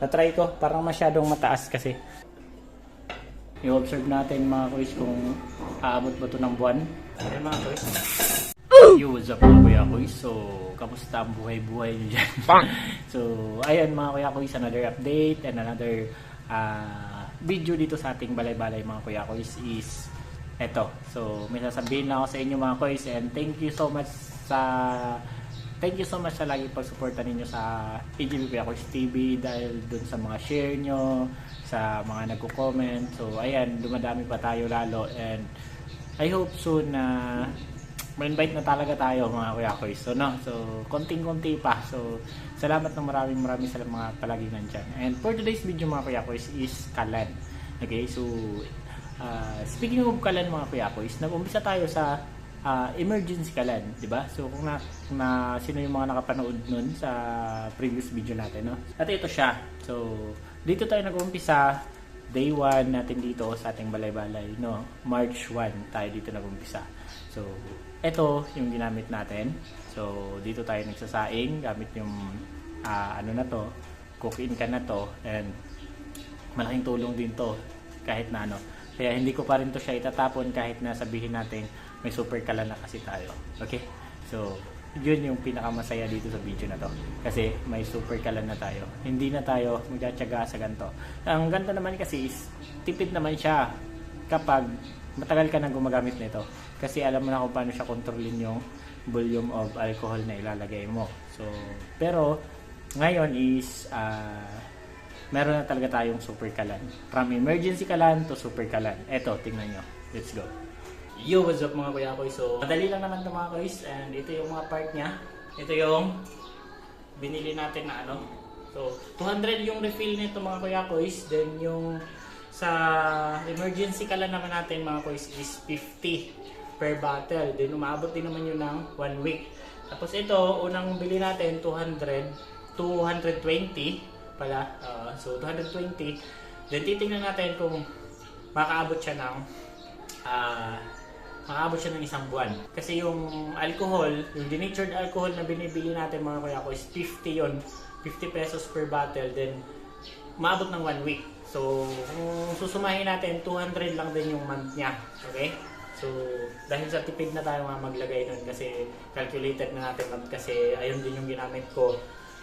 na-try ko. Parang masyadong mataas kasi. I-observe natin mga kuys kung aabot ba to ng buwan. Ayan mga kuys. Yo, what's up mga kuya kuys? So, kamusta ang buhay-buhay nyo dyan? so, ayan mga kuya kuys, another update and another ah, video dito sa ating balay-balay mga kuya kuys is eto. So, may sasabihin lang ako sa inyo mga kuys and thank you so much sa Thank you so much sa lagi pagsuporta ninyo sa AGB Kuya Kuys TV dahil dun sa mga share nyo, sa mga nagko-comment. So, ayan, dumadami pa tayo lalo and I hope soon na ma-invite na talaga tayo mga Kuya Kuys. So, no? So, konting-konti pa. So, salamat ng maraming maraming sa mga palagi nandyan. And for today's video mga Kuya Kuys is Kalan. Okay, so uh, speaking of Kalan mga Kuya Kuys, nag-umpisa tayo sa ah, emergency kalan, 'di ba? So kung na, kung na sino yung mga nakapanood nun sa previous video natin, no? At ito siya. So dito tayo nag-umpisa day 1 natin dito sa ating balay-balay, no? March 1 tayo dito nag-umpisa. So ito yung ginamit natin. So dito tayo nagsasaing gamit yung ah, ano na to, cook-in can na to and malaking tulong din to kahit na ano. Kaya hindi ko pa rin to siya itatapon kahit na sabihin natin may super kalan na kasi tayo. Okay? So, yun yung pinakamasaya dito sa video na to. Kasi may super kalan na tayo. Hindi na tayo magtsatsaga sa ganito. Ang ganito naman kasi is tipid naman siya kapag matagal ka nang gumagamit nito. Kasi alam mo na kung paano siya kontrolin yung volume of alcohol na ilalagay mo. So, pero ngayon is ah, meron na talaga tayong super kalan. From emergency kalan to super kalan. Eto, tingnan nyo. Let's go. Yo, what's up mga kuya koy? So, madali lang naman ito mga koys. And ito yung mga part niya. Ito yung binili natin na ano. So, 200 yung refill nito mga kuya koys. Then yung sa emergency kalan naman natin mga koys is 50 per bottle. Then umabot din naman yun ng 1 week. Tapos ito, unang bili natin 200, 220 pala. Uh, so 220. Then titingnan natin kung makaabot siya ng ah makaabot siya ng isang buwan. Kasi yung alcohol, yung denatured alcohol na binibili natin mga kuya ko is 50 yon 50 pesos per bottle. Then, maabot ng 1 week. So, kung susumahin natin, 200 lang din yung month niya. Okay? So, dahil sa tipid na tayo nga maglagay nun kasi calculated na natin month kasi ayun din yung ginamit ko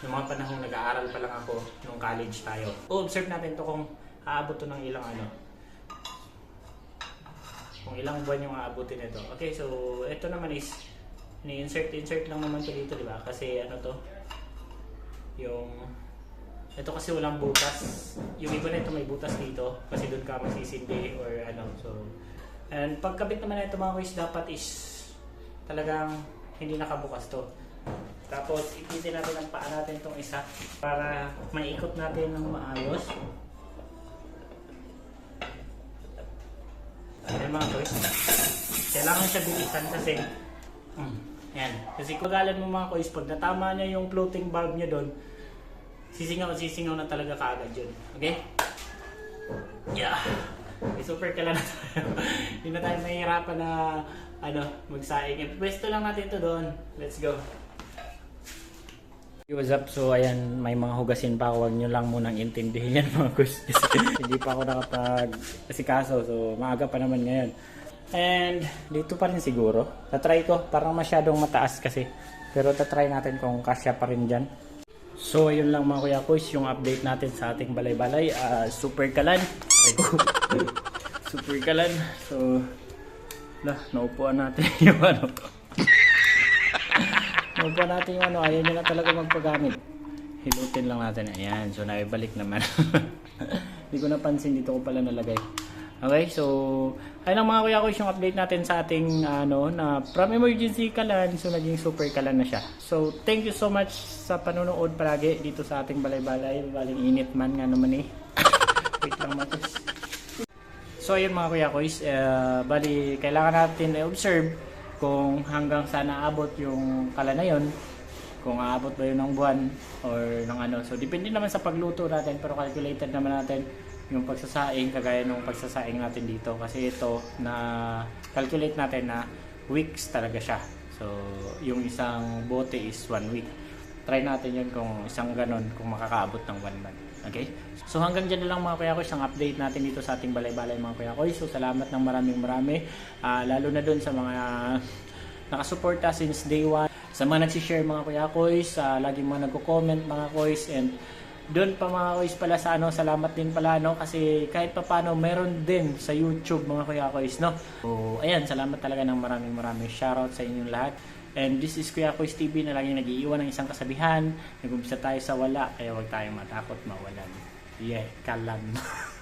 yung mga panahong nag-aaral pa lang ako nung college tayo. O-observe natin to kung aabot to ng ilang ano, kung ilang buwan yung aabutin nito. Okay, so ito naman is ni-insert insert lang naman to dito, di ba? Kasi ano to? Yung ito kasi walang butas. Yung iba nito may butas dito kasi doon ka masisindi or ano. So and pagkabit naman nito mga kuys dapat is talagang hindi nakabukas to. Tapos ipitin natin ang paa natin itong isa para maikot natin ng maayos. Ayan mga boys. Kailangan siya bilisan kasi mm, yan. Kasi kagalan mo mga boys, pag natama niya yung floating bulb niya doon, sisingaw sisingaw na talaga kaagad yun. Okay? Yeah. May super ka lang. Hindi na tayo mahihirapan na ano, magsaing. Pwesto lang natin to doon. Let's go. What's up? So, ayan, may mga hugasin pa ako. Huwag nyo lang munang intindihin yan mga. Kasi hindi pa ako nakapag-asikaso. So, maaga pa naman ngayon. And, dito pa rin siguro. Tatry ko. Parang masyadong mataas kasi. Pero tatry natin kung kasya pa rin dyan. So, ayun lang mga kuya kuys, yung update natin sa ating balay-balay. Ah, super kalan. Super kalan. So, lah, naupuan natin yung ano. Naupuan natin yung ano, ayaw nyo na talaga magpagamit. Hilutin lang natin. Ayan, so naibalik naman. Hindi ko napansin, dito ko pala nalagay. Okay, so ayun lang mga kuya ko yung update natin sa ating ano na from emergency kalan so naging super kalan na siya. So thank you so much sa panonood palagi dito sa ating balay-balay. Baling init man nga naman eh. Wait lang matos. So ayun mga kuya koys, uh, bali kailangan natin i-observe kung hanggang saan aabot yung kala na yun. Kung aabot ba yun ng buwan or ng ano. So depende naman sa pagluto natin pero calculated naman natin yung pagsasaing kagaya nung pagsasaing natin dito kasi ito na calculate natin na weeks talaga siya. So yung isang bote is one week. Try natin yun kung isang ganon kung makakaabot ng one month. Okay? So hanggang dyan na lang mga kuya ko isang update natin dito sa ating balay-balay mga kuya ko. So salamat ng maraming marami. Ah, lalo na dun sa mga nakasuporta since day one. Sa mga nagsishare mga kuya koys, sa laging mga nagko-comment mga koys and doon pa mga koys pala sa ano, salamat din pala no kasi kahit pa paano meron din sa YouTube mga kuya koys no. So ayan, salamat talaga ng maraming maraming shoutout sa inyong lahat. And this is Kuya Koys TV na laging nag-iiwan ng isang kasabihan. Nag-umpisa tayo sa wala, kaya huwag tayong matakot mawalan. Yeah, kalan.